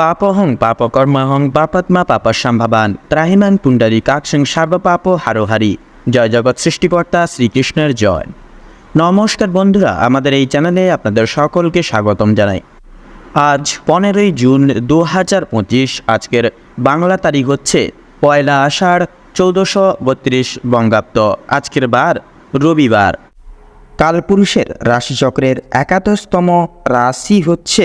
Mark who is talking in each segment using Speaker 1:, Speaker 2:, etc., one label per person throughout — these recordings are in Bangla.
Speaker 1: পাপহং পাপকর্মহং পাপাত্মা পাপসম্ভবান ত্রাহিমান পুণ্ডরী কাক্ষং সর্বপাপ হারোহারি। জয় জগৎ সৃষ্টিকর্তা শ্রীকৃষ্ণের জয়। নমস্কার বন্ধুরা, আমাদের এই চ্যানেলে আপনাদের সকলকে স্বাগতম জানাই। আজ পনেরোই জুন দু হাজার পঁচিশ, আজকের বাংলা তারিখ হচ্ছে পয়লা আষাঢ় চৌদ্দশো বত্রিশ বঙ্গাব্দ। আজকের বার রবিবার। কালপুরুষের রাশিচক্রের একাদশতম রাশি হচ্ছে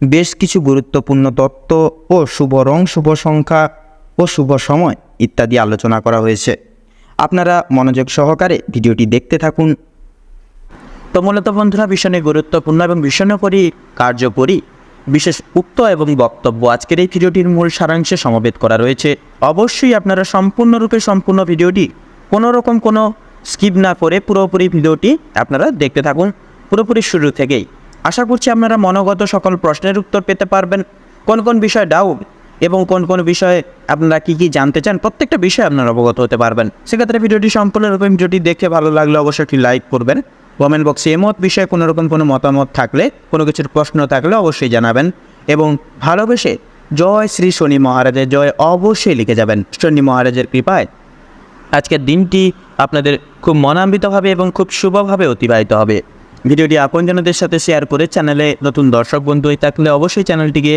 Speaker 1: বেশ কিছু গুরুত্বপূর্ণ তত্ত্ব ও শুভ রং শুভ সংখ্যা ও শুভ সময় ইত্যাদি আলোচনা করা হয়েছে। আপনারা মনোযোগ সহকারে ভিডিওটি দেখতে থাকুন। তো মূলত বন্ধুরা, ভীষণই গুরুত্বপূর্ণ এবং ভীষণকরই কার্যকরী, বিশেষ উক্ত এবং বক্তব্য আজকের এই ভিডিওটির মূল সারাংশে সমবেত করা রয়েছে। অবশ্যই আপনারা সম্পূর্ণরূপে সম্পূর্ণ ভিডিওটি কোনো রকম কোনো স্কিপ না করে পুরোপুরি ভিডিওটি আপনারা দেখতে থাকুন। পুরোপুরি শুরু থেকেই আশা করছি আপনারা মনোগত সকল প্রশ্নের উত্তর পেতে পারবেন। কোন কোন বিষয়ে ডাউট এবং কোন কোন বিষয়ে আপনারা কী কী জানতে চান, প্রত্যেকটা বিষয়ে আপনারা অবগত হতে পারবেন। সেক্ষেত্রে ভিডিওটি সম্পূর্ণরূপে ভিডিওটি দেখে ভালো লাগলে অবশ্যই একটি লাইক করবেন। কমেন্ট বক্সে এমত বিষয়ে কোনো রকম কোনো মতামত থাকলে, কোনো কিছুর প্রশ্ন থাকলে অবশ্যই জানাবেন এবং ভালোবেসে জয় শ্রী শনি মহারাজের জয় অবশ্যই লিখে যাবেন। শনি মহারাজের কৃপায় আজকের দিনটি আপনাদের খুব মনান্বিতভাবে এবং খুব শুভভাবে অতিবাহিত হবে। ভিডিওটি আপনজনদের সাথে শেয়ার করে চ্যানেলে নতুন দর্শক বন্ধু হয়ে থাকলে অবশ্যই চ্যানেলটিকে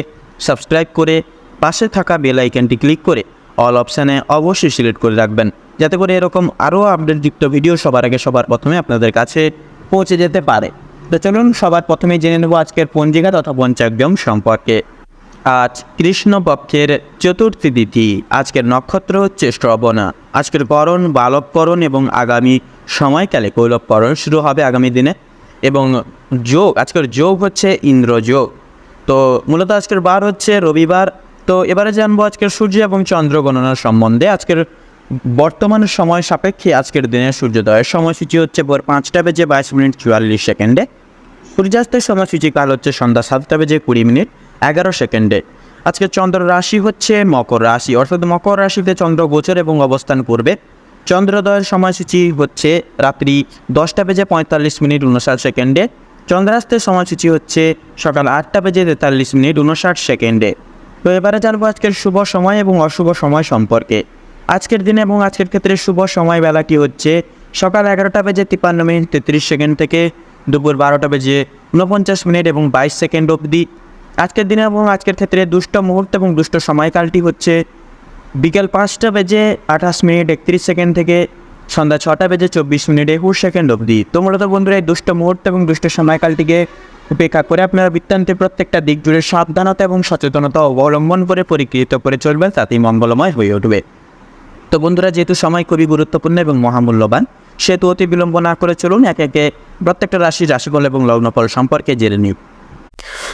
Speaker 1: সাবস্ক্রাইব করে পাশে থাকা বেল আইকনটি ক্লিক করে অল অপশানে অবশ্যই সিলেক্ট করে রাখবেন। যাতে করে এরকম আরও আপডেটযুক্ত ভিডিও সবার আগে সবার প্রথমে আপনাদের কাছে পৌঁছে যেতে পারে। তো চলুন সবার প্রথমে জেনে নেব আজকের পঞ্জিকা তথা পঞ্চাগ্যম সম্পর্কে। আজ কৃষ্ণপক্ষের চতুর্থী তিথি, আজকের নক্ষত্র হচ্ছে শ্রবণা। আজকের করণ বালবকরণ এবং আগামী সময়কালে কৈলবকরণ শুরু হবে আগামী দিনে। এবং যোগ, আজকের যোগ হচ্ছে ইন্দ্রযোগ তো মূলত আজকের বার হচ্ছে রবিবার। তো এবারে জানব আজকের সূর্য এবং চন্দ্র গণনার সম্বন্ধে। আজকের বর্তমান সময় সাপেক্ষে আজকের দিনের সূর্যোদয়ের সময়সূচি হচ্ছে ভোর পাঁচটা বেজে বাইশ মিনিট চুয়াল্লিশ সেকেন্ডে। সূর্যাস্তের সময়সূচি কাল হচ্ছে সন্ধ্যা সাতটা বেজে কুড়ি মিনিট এগারো সেকেন্ডে। আজকে চন্দ্র রাশি হচ্ছে মকর রাশি। অর্থাৎ মকর রাশিতে চন্দ্র গোচর এবং অবস্থান করবে। চন্দ্রোদয়ের সময়সূচি হচ্ছে রাত্রি দশটা বেজে পঁয়তাল্লিশ মিনিট উনষাট সেকেন্ডে। চন্দ্রাস্তের সময়সূচি হচ্ছে সকাল আটটা বেজে তেতাল্লিশ মিনিট উনষাট সেকেন্ডে। তো এবারে জানব আজকের শুভ সময় এবং অশুভ সময় সম্পর্কে। আজকের দিনে এবং আজকের ক্ষেত্রে শুভ সময় বেলাটি হচ্ছে সকাল এগারোটা বেজে তিপ্পান্ন মিনিট তেত্রিশ সেকেন্ড থেকে দুপুর বারোটা বেজে ঊনপঞ্চাশ মিনিট এবং বাইশ সেকেন্ড অবধি। আজকের দিনে এবং আজকের ক্ষেত্রে দুষ্ট মুহূর্ত এবং দুষ্ট সময়কালটি হচ্ছে বিকেল পাঁচটা বেজে আঠাশ মিনিট একত্রিশ সেকেন্ড থেকে সন্ধ্যা ছটা বেজে চব্বিশ মিনিট একুশ সেকেন্ড অবধি। তো মূলত বন্ধুরা, এই দুষ্ট মুহূর্ত এবং দুষ্ট সময়কালটিকে উপেক্ষা করে আপনারা বৃত্তান্তের প্রত্যেকটা দিক জুড়ে সাবধানতা এবং সচেতনতা অবলম্বন করে পরিকৃত করে চলবেন, তাতেই মঙ্গলময় হয়ে উঠবে। তো বন্ধুরা, যেহেতু সময় খুবই গুরুত্বপূর্ণ এবং মহামূল্যবান, সেহেতু অতি বিলম্ব না করে চলুন একে একে প্রত্যেকটা রাশি রাশিফল এবং লগ্নফল সম্পর্কে জেনে নিই।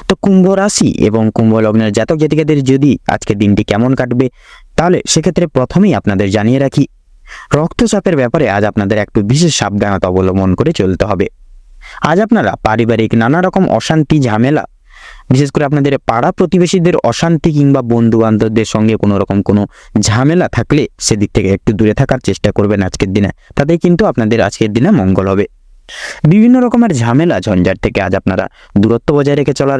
Speaker 1: তো কুম্ভ রাশি এবং কুম্ভ লগ্নের জাতক জাতিকাদের যদি আজকের দিনটি কেমন কাটবে তাহলে সেক্ষেত্রে প্রথমেই আপনাদের জানিয়ে রাখি, রক্তচাপের ব্যাপারে আজ আপনাদের একটু বিশেষ সাবধানতা অবলম্বন করে চলতে হবে। আজ আপনারা পারিবারিক নানা রকম অশান্তি, ঝামেলা, বিশেষ করে আপনাদের পাড়া প্রতিবেশীদের অশান্তি কিংবা বন্ধু বান্ধবদের সঙ্গে কোনো রকম কোনো ঝামেলা থাকলে সেদিক থেকে একটু দূরে থাকার চেষ্টা করবেন আজকের দিনে। তাতে কিন্তু আপনাদের আজকের দিনে মঙ্গল হবে। বিভিন্ন রকমের ঝামেলা ঝঞ্ঝাট থেকে আজ আপনারা দূরত্ব বজায় রেখে চলার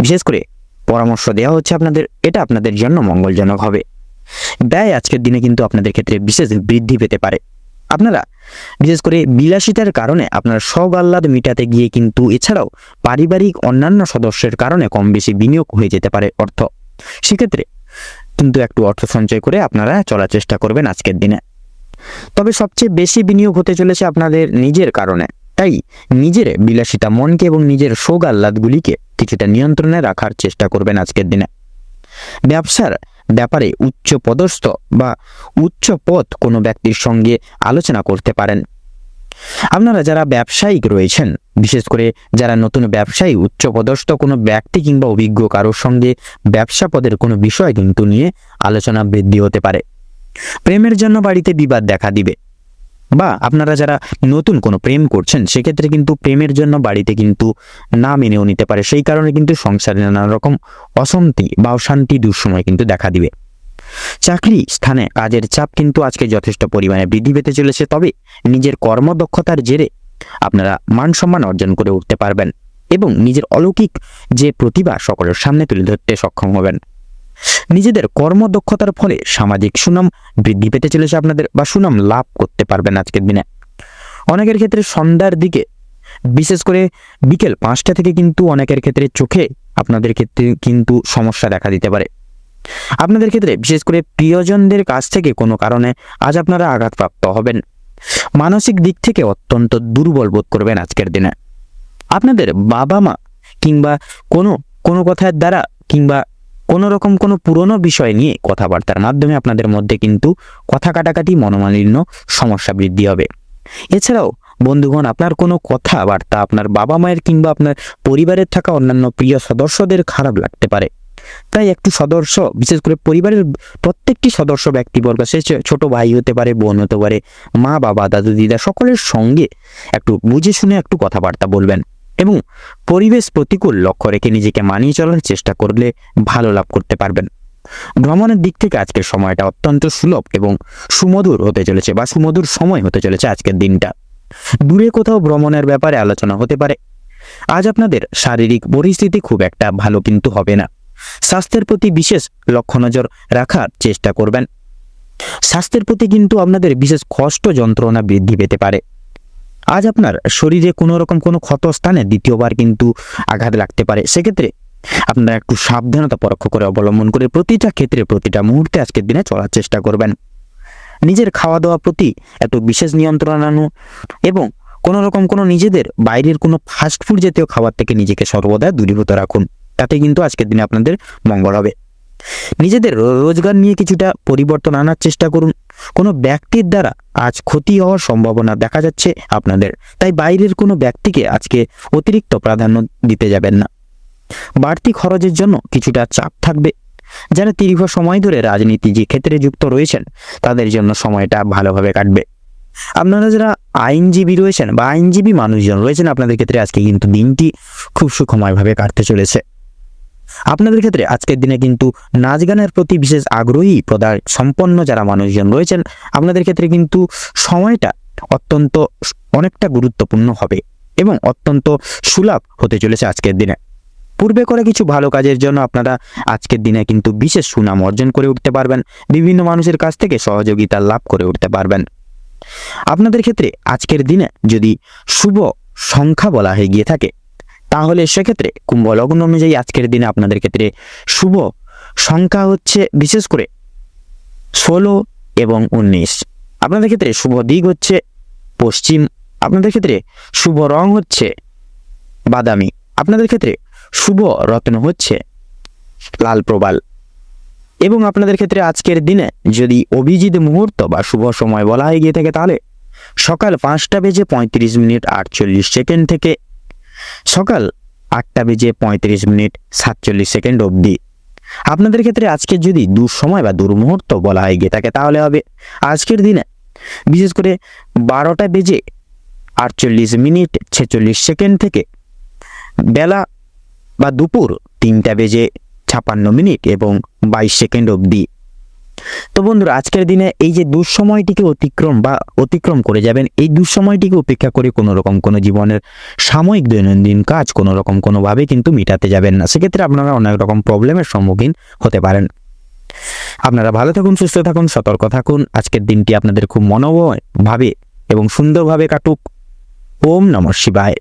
Speaker 1: বিশেষ করে পরামর্শ দেওয়া হচ্ছে আপনাদের। এটা আপনাদের জন্য মঙ্গলজনক হবে। ব্যয় আজকের দিনে কিন্তু আপনাদের ক্ষেত্রে বিশেষ বৃদ্ধি পেতে পারে। আপনারা, বিশেষ করে বিলাসিতার কারণে আপনার সব আহ্লাদ মিটাতে গিয়ে কিন্তু এছাড়াও পারিবারিক অন্যান্য সদস্যের কারণে কম বেশি বিনিয়োগ হয়ে যেতে পারে অর্থ। সেক্ষেত্রে কিন্তু একটু অর্থ সঞ্চয় করে আপনারা চলার চেষ্টা করবেন আজকের দিনে। তবে সবচেয়ে বেশি বিনিয়োগ হতে চলেছে আপনাদের নিজের কারণে। তাই নিজের বিলাসিতা, মনকে এবং নিজের শোক আহ্লাদগুলিকে কিছুটা নিয়ন্ত্রণে রাখার চেষ্টা করবেন আজকের দিনে। ব্যবসার ব্যাপারে উচ্চ পদস্থ বা উচ্চ পদ কোনো ব্যক্তির সঙ্গে আলোচনা করতে পারেন। আপনারা যারা ব্যবসায়িক রয়েছেন, বিশেষ করে যারা নতুন ব্যবসায়ী, উচ্চপদস্থ কোনো ব্যক্তি কিংবা অভিজ্ঞ কারোর সঙ্গে ব্যবসা পদের কোনো বিষয় কিন্তু নিয়ে আলোচনা বৃদ্ধি হতে পারে। প্রেমের জন্য বাড়িতে বিবাদ দেখা দিবে। বা আপনারা যারা নতুন কোনো প্রেম করছেন, সেক্ষেত্রে কিন্তু প্রেমের জন্য বাড়িতে কিন্তু না মেনেও নিতে পারে। সেই কারণে কিন্তু সংসারে নানা রকম অশান্তি বা অশান্তি দুঃসময় কিন্তু দেখা দিবে। চাকরি স্থানে কাজের চাপ কিন্তু আজকে যথেষ্ট পরিমাণে বৃদ্ধি পেতে চলেছে, তবে নিজের কর্মদক্ষতার জেরে আপনারা মান সম্মান অর্জন করে উঠতে পারবেন এবং নিজের অলৌকিক যে প্রতিভা সকলের সামনে তুলে ধরতে সক্ষম হবেন। নিজেদের কর্মদক্ষতার ফলে সামাজিক সুনাম বৃদ্ধি পেতে চলেছে আপনাদের বা সুনাম লাভ করতে পারবেন আজকের দিনে। অনেকের ক্ষেত্রে সন্ধ্যার দিকে, বিশেষ করে বিকেল পাঁচটা থেকে কিন্তু অনেকের ক্ষেত্রে চোখে আপনাদের ক্ষেত্রে কিন্তু সমস্যা দেখা দিতে পারে। আপনাদের ক্ষেত্রে বিশেষ করে প্রিয়জনদের কাছ থেকে কোনো কারণে আজ আপনারা আঘাতপ্রাপ্ত হবেন। মানসিক দিক থেকে অত্যন্ত দুর্বল বোধ করবেন আজকের দিনে। আপনাদের বাবা মা কিংবা কোনো কোনো কথার দ্বারা কিংবা কোনো রকম কোনো পুরনো বিষয় নিয়ে কথাবার্তার মাধ্যমে আপনাদের মধ্যে কিন্তু কথা কাটাকাটি মনোমালিন্য সমস্যা বৃদ্ধি হবে। এছাড়াও, বন্ধুগণ, আপনার কোনো কথাবার্তা আপনার বাবা মায়ের কিংবা আপনার পরিবারের থাকা অন্যান্য প্রিয় সদস্যদের খারাপ লাগতে পারে। তাই একটু সদস্য, বিশেষ করে পরিবারের প্রত্যেকটি সদস্য ব্যক্তিবর্গ, সে ছোট ভাই হতে পারে, বোন হতে পারে, মা, বাবা, দাদু, দিদা, সকলের সঙ্গে একটু বুঝে শুনে একটু কথাবার্তা বলবেন। এবং পরিবেশ প্রতিকূল লক্ষ্য রেখে নিজেকে মানিয়ে চলার চেষ্টা করলে ভালো লাভ করতে পারবেন। ভ্রমণের দিক থেকে আজকের সময়টা অত্যন্ত সুলভ এবং সুমধুর হতে চলেছে বা সুমধুর সময় হতে চলেছে আজকের দিনটা। দূরে কোথাও ভ্রমণের ব্যাপারে আলোচনা হতে পারে। আজ আপনাদের শারীরিক পরিস্থিতি খুব একটা ভালো কিন্তু হবে না। স্বাস্থ্যের প্রতি বিশেষ লক্ষ্য নজর রাখার চেষ্টা করবেন। স্বাস্থ্যের প্রতি কিন্তু আপনাদের বিশেষ কষ্ট যন্ত্রণা বৃদ্ধি পেতে পারে। আজ আপনার শরীরে কোনো রকম কোনো ক্ষত স্থানে দ্বিতীয়বার কিন্তু আঘাত লাগতে পারে। সেক্ষেত্রে আপনারা একটু সাবধানতা পরোক্ষ করে অবলম্বন করে প্রতিটা ক্ষেত্রে, প্রতিটা মুহূর্তে আজকের দিনে চলার চেষ্টা করবেন। নিজের খাওয়া দাওয়া প্রতি একটু বিশেষ নিয়ন্ত্রণ আনুন এবং কোনো রকম কোনো নিজেদের বাইরের কোনো ফাস্টফুড জাতীয় খাবার থেকে নিজেকে সর্বদা দূরীভূত রাখুন। তাতে কিন্তু আজকের দিনে আপনাদের মঙ্গল হবে। নিজেদের রোজগার নিয়ে কিছুটা পরিবর্তন আনার চেষ্টা করুন। কোনো ব্যক্তির দ্বারা আজ ক্ষতি হওয়ার সম্ভাবনা দেখা যাচ্ছে আপনাদের। তাই বাইরের কোনো ব্যক্তিকে আজকে অতিরিক্ত প্রাধান্য দিতে যাবেন না। বাড়তি খরচের জন্য কিছুটা চাপ থাকবে। যারা দীর্ঘ সময় ধরে রাজনীতি যে ক্ষেত্রে যুক্ত রয়েছেন, তাদের জন্য সময়টা ভালোভাবে কাটবে। আপনারা যারা আইনজীবী রয়েছেন বা আইনজীবী মানুষজন রয়েছেন, আপনাদের ক্ষেত্রে আজকে কিন্তু দিনটি খুব সুখময়ভাবে কাটতে চলেছে। আপনাদের ক্ষেত্রে আজকের দিনে কিন্তু নাচ গানের প্রতি বিশেষ আগ্রহী প্রদায় সম্পন্ন যারা মানুষজন রয়েছেন, আপনাদের ক্ষেত্রে কিন্তু সময়টা অত্যন্ত অনেকটা গুরুত্বপূর্ণ হবে এবং অত্যন্ত সুলভ হতে চলেছে আজকের দিনে। পূর্বে করে কিছু ভালো কাজের জন্য আপনারা আজকের দিনে কিন্তু বিশেষ সুনাম অর্জন করে উঠতে পারবেন, বিভিন্ন মানুষের কাছ থেকে সহযোগিতা লাভ করে উঠতে পারবেন। আপনাদের ক্ষেত্রে আজকের দিনে যদি শুভ সংখ্যা বলা হয়ে গিয়ে থাকে তাহলে সেক্ষেত্রে কুম্ভ লগ্ন অনুযায়ী আজকের দিনে আপনাদের ক্ষেত্রে শুভ সংখ্যা হচ্ছে বিশেষ করে ষোলো এবং উনিশ। আপনাদের ক্ষেত্রে শুভ দিক হচ্ছে পশ্চিম, আপনাদের ক্ষেত্রে শুভ রং হচ্ছে বাদামি, আপনাদের ক্ষেত্রে শুভ রত্ন হচ্ছে লাল প্রবাল। এবং আপনাদের ক্ষেত্রে আজকের দিনে যদি অভিজিৎ মুহূর্ত বা শুভ সময় বলা হয়ে গিয়ে থাকে তাহলে সকাল পাঁচটা বেজে পঁয়ত্রিশ মিনিট আটচল্লিশ সেকেন্ড থেকে সকাল আটটা বেজে পঁয়ত্রিশ মিনিট সাতচল্লিশ সেকেন্ড অবধি। আপনাদের ক্ষেত্রে আজকে যদি দুঃসময় বা দুর্মুহূর্ত বলা হয়ে গিয়ে থাকে, তাহলে হবে আজকের দিনে। বিশেষ করে বারোটা বেজে আটচল্লিশ মিনিট ছেচল্লিশ সেকেন্ড থেকে বেলা বা দুপুর তিনটা বেজে ছাপান্ন মিনিট এবং বাইশ সেকেন্ড অবধি। তো বন্ধুরা, আজকের দিনে এই যে দুঃসময়টিকে অতিক্রম বা অতিক্রম করে যাবেন, এই দুঃসময়টিকে উপেক্ষা করে কোনো রকম কোনো জীবনের সাময়িক দৈনন্দিন কাজ কোনো রকম কোনোভাবে কিন্তু মেটাতে যাবেন না। সেক্ষেত্রে আপনারা অনেক রকম প্রবলেমের সম্মুখীন হতে পারেন। আপনারা ভালো থাকুন, সুস্থ থাকুন, সতর্ক থাকুন। আজকের দিনটি আপনাদের খুব মনোময় ভাবে এবং সুন্দরভাবে কাটুক। ওম নমঃ শিবায়।